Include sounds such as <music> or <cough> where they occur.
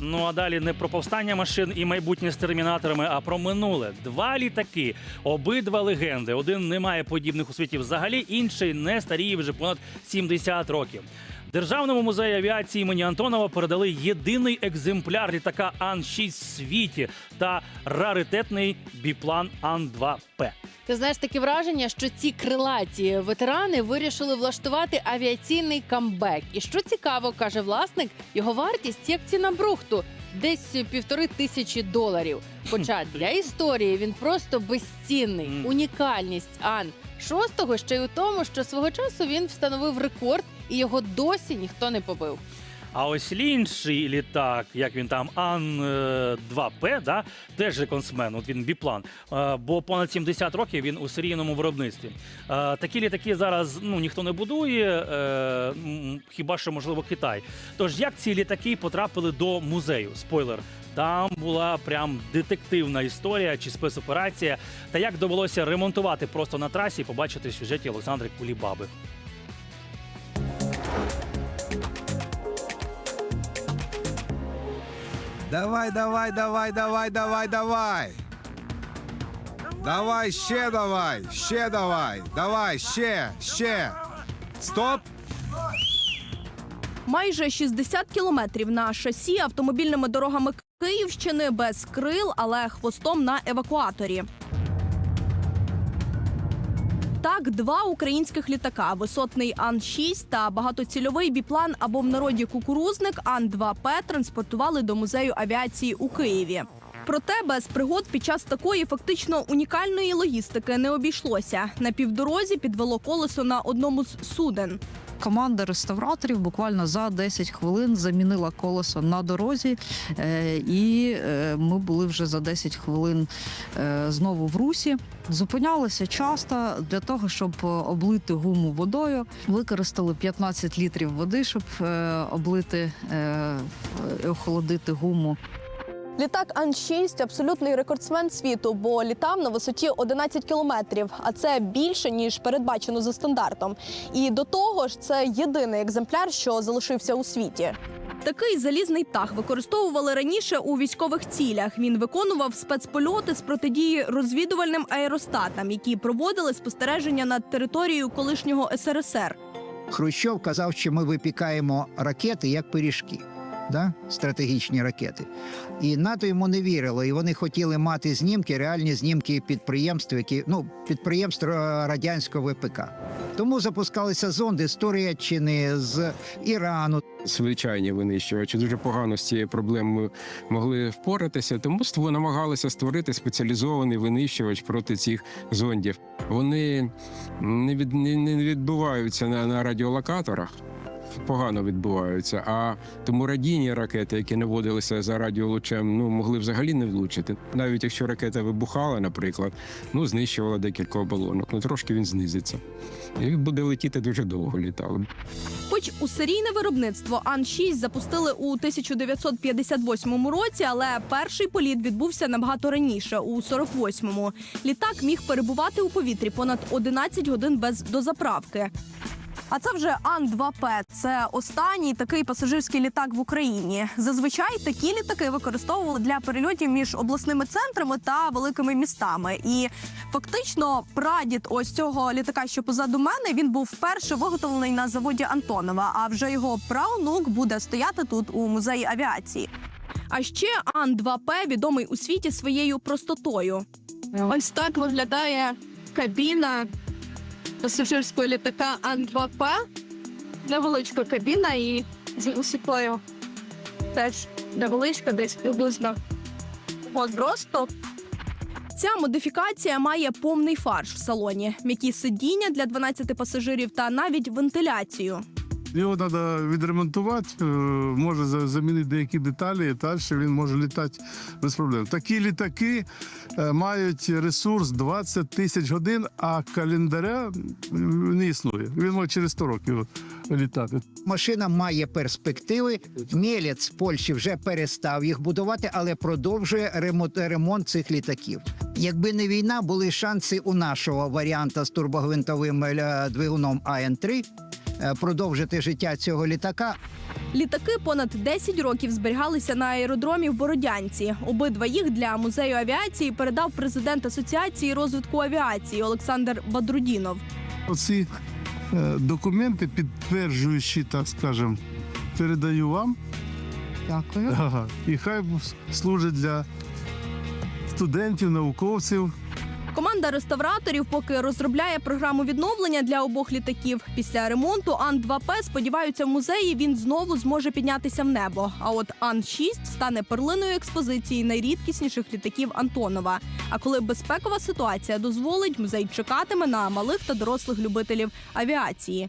Ну а далі не про повстання машин і майбутнє з термінаторами, а про минуле. Два літаки, обидва легенди. Один не має подібних у світі взагалі, інший не старіє вже понад 70 років. Державному музею авіації імені Антонова передали єдиний екземпляр літака Ан-6 в світі та раритетний біплан Ан-2П. Ти знаєш таке враження, що ці крилаті ветерани вирішили влаштувати авіаційний камбек. І що цікаво, каже власник, його вартість як ціна брухту. Десь півтори тисячі доларів. Хоча <laughs> для історії він просто безцінний. Унікальність Ан шостого ще й у тому, що свого часу він встановив рекорд, і його досі ніхто не побив. А ось інший літак, як він там, Ан-2П, да, теж реконсмен, от він біплан. Е, Бо понад 70 років він у серійному виробництві. Е, Такі літаки зараз ну, ніхто не будує, е, хіба що, можливо, Китай. Тож як ці літаки потрапили до музею? Спойлер. Там була прям детективна історія чи спецоперація. Та як довелося ремонтувати просто на трасі, побачити сюжеті Олександри Кулібаби. Давай, давай, давай, давай, давай, давай. Давай, ще давай, ще давай, давай, ще, ще. Стоп. Майже 60 кілометрів на шасі автомобільними дорогами Київщини без крил, але хвостом на евакуаторі. Так, два українських літака: висотний Ан-6 та багатоцільовий біплан або в народі кукурузник Ан-2П транспортували до музею авіації у Києві. Проте без пригод під час такої фактично унікальної логістики не обійшлося. На півдорозі підвело колесо на одному з суден. Команда реставраторів буквально за 10 хвилин замінила колесо на дорозі, е, і е, ми були вже за 10 хвилин е, знову в русі. Зупинялися часто для того, щоб облити гуму водою. Використали 15 літрів води, щоб облити охолодити гуму. Літак Ан-6 – абсолютний рекордсмен світу, бо літав на висоті 11 кілометрів, а це більше ніж передбачено за стандартом. І до того ж, це єдиний екземпляр, що залишився у світі. Такий залізний птах використовували раніше у військових цілях. Він виконував спецпольоти з протидії розвідувальним аеростатам, які проводили спостереження над територією колишнього СРСР. Хрущов казав, що ми випікаємо ракети як пиріжки, да? стратегічні ракети. І НАТО йому не вірило, і вони хотіли мати знімки, реальні знімки підприємств, які ну підприємств е, радянського ВПК. Тому запускалися зонди з Туреччини, з Ірану. звичайні винищувачі дуже погано з цією проблемою могли впоратися, тому намагалися створити спеціалізований винищувач проти цих зондів. Вони не, від, не відбуваються на, на радіолокаторах. Погано відбуваються, а тому радійні ракети, які наводилися за радіолучем, ну могли взагалі не влучити. Навіть якщо ракета вибухала, наприклад, ну знищувала декілька оболонок, ну трошки він знизиться. І буде летіти дуже довго літало. Хоч у серійне виробництво Ан-6 запустили у 1958 році, але перший політ відбувся набагато раніше, у 48-му. Літак міг перебувати у повітрі понад 11 годин без дозаправки. А це вже Ан-2П. Це останній такий пасажирський літак в Україні. Зазвичай такі літаки використовували для перельотів між обласними центрами та великими містами. І фактично прадід ось цього літака, що позаду мене, він був вперше виготовлений на заводі Антонова. А вже його правнук буде стояти тут у музеї авіації. А ще Ан-2П відомий у світі своєю простотою. Ось так виглядає кабіна пасажирського літака Ан-2П. Невеличка кабіна і з високою теж невеличка, десь приблизно зросту. Ця модифікація має повний фарш в салоні, м'які сидіння для 12 пасажирів та навіть вентиляцію. Його треба відремонтувати, е, може за- замінити деякі деталі, і далі він може літати без проблем. Такі літаки е, мають ресурс 20 тисяч годин, а календаря не існує. Він може через 100 років літати. Машина має перспективи. Мєлєц з Польщі вже перестав їх будувати, але продовжує ремонт, ремонт цих літаків. Якби не війна, були шанси у нашого варіанта з турбогвинтовим е, двигуном АН-3 е, продовжити життя цього літака. Літаки понад 10 років зберігалися на аеродромі в Бородянці. Обидва їх для музею авіації передав президент Асоціації розвитку авіації Олександр Бадрудінов. Оці е, документи, підтверджуючі, так скажемо, передаю вам. Дякую. Ага. І хай служить для студентів, науковців. Команда реставраторів поки розробляє програму відновлення для обох літаків. Після ремонту Ан-2П сподіваються, в музеї він знову зможе піднятися в небо. А от Ан-6 стане перлиною експозиції найрідкісніших літаків Антонова. А коли безпекова ситуація дозволить, музей чекатиме на малих та дорослих любителів авіації.